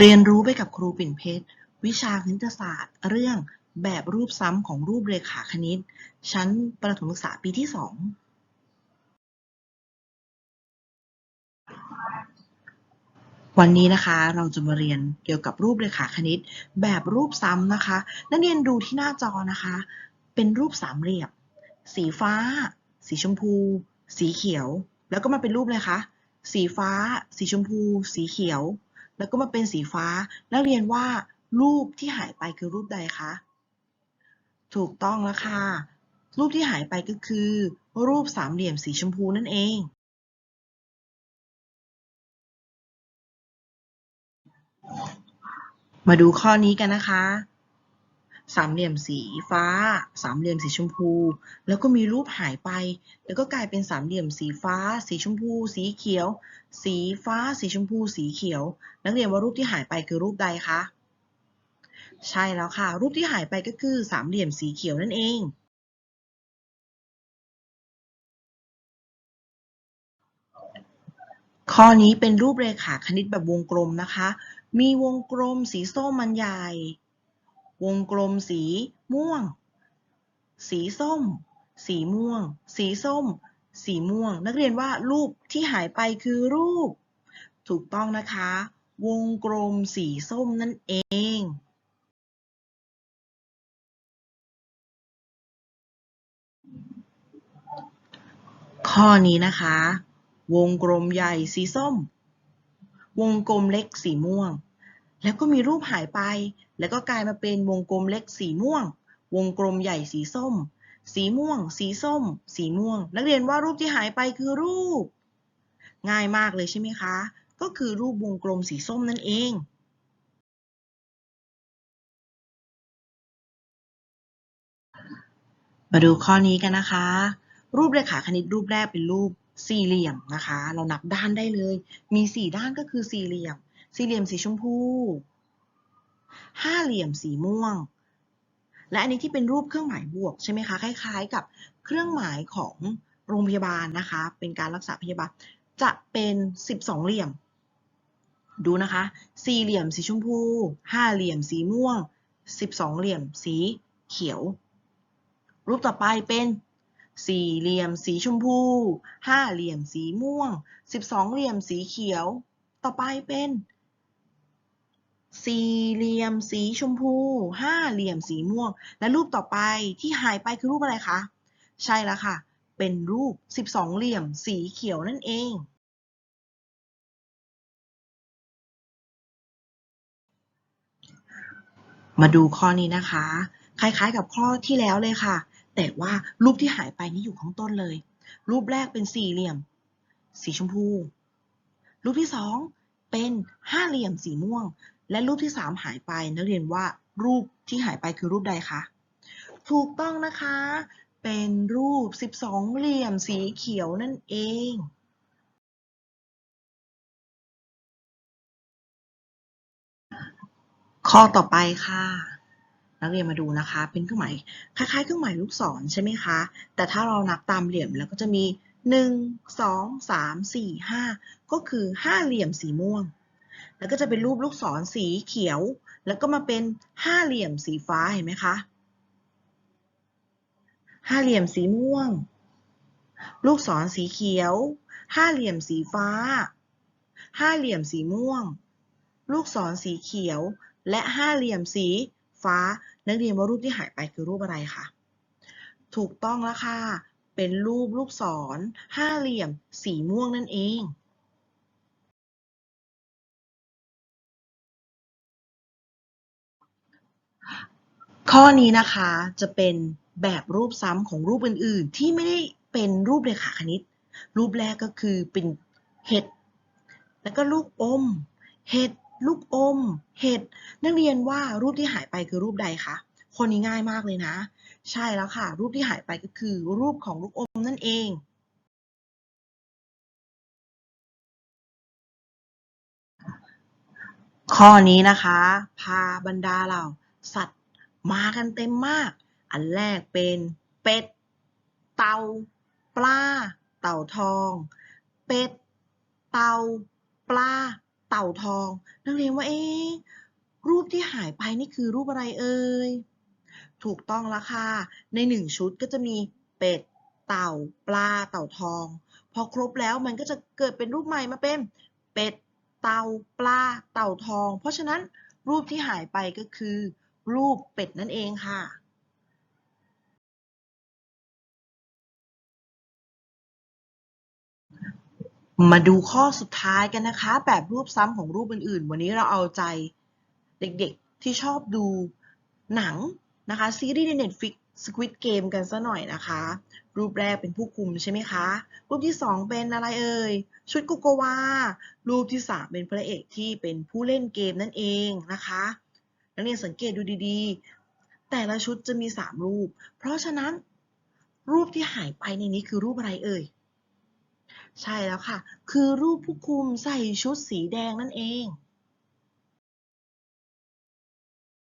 เรียนรู้ไปกับครูปิ่นเพชร วิชาคณิตศาสตร์ เรื่องแบบรูปซ้ำของรูปเรขาคณิต ชั้นประถมศึกษาปีที่สองวันนี้นะคะเราจะมาเรียนเกี่ยวกับรูปเรขาคณิต แบบรูปซ้ำนะคะ นักเรียนดูที่หน้าจอนะคะ เป็นรูปสามเหลี่ยม สีฟ้า สีชมพู สีเขียว แล้วก็มาเป็นรูปเลยคะสีฟ้า สีชมพู สีเขียว แล้วก็มาเป็นสีฟ้า นักเรียนว่ารูปที่หายไปคือรูปใดคะ ถูกต้องแล้วค่ะ รูปที่หายไปก็คือ รูปสามเหลี่ยมสีชมพูนั่นเอง มาดูข้อนี้กันนะคะ สามเหลี่ยมสีฟ้า สามเหลี่ยมสีชมพู แล้วก็มีรูปหายไป แล้วก็กลายเป็นสามเหลี่ยมสีฟ้า สีชมพู สีเขียว สีฟ้า สีชมพู สีเขียว นักเรียนว่ารูปที่หายไปคือรูปใดคะ ใช่แล้วค่ะ รูปที่หายไปก็คือสามเหลี่ยมสีเขียวนั่นเองข้อนี้เป็นรูปเรขาคณิตแบบวงกลมนะคะ มีวงกลมสีส้มมันใหญ่ วงกลมสีม่วง สีส้ม สีม่วง สีส้ม สีม่วง นักเรียนว่ารูปที่หายไปคือรูป ถูกต้องนะคะ วงกลมสีส้มนั่นเองข้อนี้นะคะ วงกลมใหญ่สีส้ม วงกลมเล็กสีม่วง แล้วก็มีรูปหายไป แล้วก็กลายมาเป็นวงกลมเล็กสีม่วง วงกลมใหญ่สีส้ม สีม่วง สีส้ม สีม่วง นักเรียนว่ารูปที่หายไปคือรูป ง่ายมากเลยใช่ไหมคะ ก็คือรูปวงกลมสีส้มนั่นเองมาดูข้อนี้กันนะคะ รูปเรขาคณิตรูปแรกเป็นรูปสี่เหลี่ยมนะคะ เรานับด้านได้เลย มีสี่ด้านก็คือสี่เหลี่ยม สี่เหลี่ยมสีชมพู ห้าเหลี่ยมสีม่วง และอันนี้ที่เป็นรูปเครื่องหมายบวกใช่ไหมคะ คล้าย ๆ กับเครื่องหมายของโรงพยาบาลนะคะ เป็นการรักษาพยาบาล จะเป็น 12 เหลี่ยม ดูนะคะ สี่เหลี่ยมสีชมพู ห้าเหลี่ยมสีม่วง 12 เหลี่ยมสีเขียว รูปต่อไปเป็นสี่เหลี่ยมสีชมพู ห้าเหลี่ยมสีม่วงสิบสองเหลี่ยมสีเขียว ต่อไปเป็น สี่เหลี่ยมสีชมพูห้าเหลี่ยมสีม่วง และรูปต่อไปที่หายไปคือรูปอะไรคะใช่แล้วค่ะ เป็นรูปสิบสองเหลี่ยมสีเขียวนั่นเอง มาดูข้อนี้นะคะ คล้ายๆกับข้อที่แล้วเลยค่ะ แต่ว่ารูปที่หายไปนี่อยู่ข้างต้นเลย รูปแรกเป็นสี่เหลี่ยม สีชมพู รูปที่สองเป็นห้าเหลี่ยมสีม่วง และรูปที่สามหายไป นักเรียนว่ารูปที่หายไปคือรูปใดคะ ถูกต้องนะคะ เป็นรูป 12 เหลี่ยมสีเขียวนั่นเองข้อต่อไปค่ะ นักเรียนมาดูนะคะ เป็นเครื่องหมายคล้ายๆ เครื่องหมายลูกศรใช่ไหมคะ แต่ถ้าเรานับตามเหลี่ยมแล้วก็จะมี 1 2 3 4 5 ก็คือ 5 เหลี่ยมสีม่วง แล้วก็จะเป็นรูปลูกศรสีเขียว แล้วก็มาเป็นห้าเหลี่ยมสีฟ้าเห็นไหมคะ ห้าเหลี่ยมสีม่วง ลูกศรสีเขียว ห้าเหลี่ยมสีฟ้า ห้าเหลี่ยมสีม่วง ลูกศรสีเขียว และห้าเหลี่ยมสีฟ้า นักเรียนว่ารูปที่หายไปคือรูปอะไรคะ ถูกต้องแล้วค่ะ เป็นรูปลูกศร ห้าเหลี่ยมสีม่วงนั่นเอง ข้อนี้นะคะจะเป็นแบบรูปซ้ำของรูปอื่นๆ ที่ไม่ได้เป็นรูปเรขาคณิต รูปแรกก็คือเป็นเห็ด แล้วก็ลูกอม เห็ด ลูกอม เห็ด นักเรียนว่ารูปที่หายไปคือรูปใดคะ คนนี้ง่ายมากเลยนะ ใช่แล้วค่ะ รูปที่หายไปก็คือรูปของลูกอมนั่นเองข้อนี้นะคะ พาบรรดาเราสัตว์ มากันเต็มมาก อันแรกเป็นเป็ด เต่า ปลา เต่าทอง เป็ด เต่า ปลา เต่าทอง นักเรียนว่าเอ๊ะรูปที่หายไปนี่คือรูปอะไรเอ่ย ถูกต้องล้วค่ะ ในหนึ่งชุดก็จะมีเป็ด เต่า ปลา เต่าทอง พอครบแล้วมันก็จะเกิดเป็นรูปใหม่มาเป็นเป็ด เต่า ปลา เต่าทอง เพราะฉะนั้นรูปที่หายไปก็คือ รูปเป็ดนั่นเองค่ะมาดูข้อสุดท้ายกันนะคะ แบบรูปซ้ำของรูปอื่นๆ วันนี้เราเอาใจเด็กๆที่ชอบดูหนังนะคะ ซีรีส์ใน Netflix Squid Game กันซะหน่อยนะคะ รูปแรกเป็นผู้คุมใช่ไหมคะ รูปที่ 2 เป็นอะไรเอ่ย ชุดโกโกวา รูปที่ 3 เป็นพระเอกที่เป็นผู้เล่นเกมนั่นเองนะคะ นักเรียนสังเกตดูดีๆ แต่ละชุดจะมี 3 รูป เพราะฉะนั้นรูปที่หายไปในนี้คือรูปอะไรเอ่ย ใช่แล้วค่ะ คือรูปผู้คุมใส่ชุดสีแดงนั่นเอง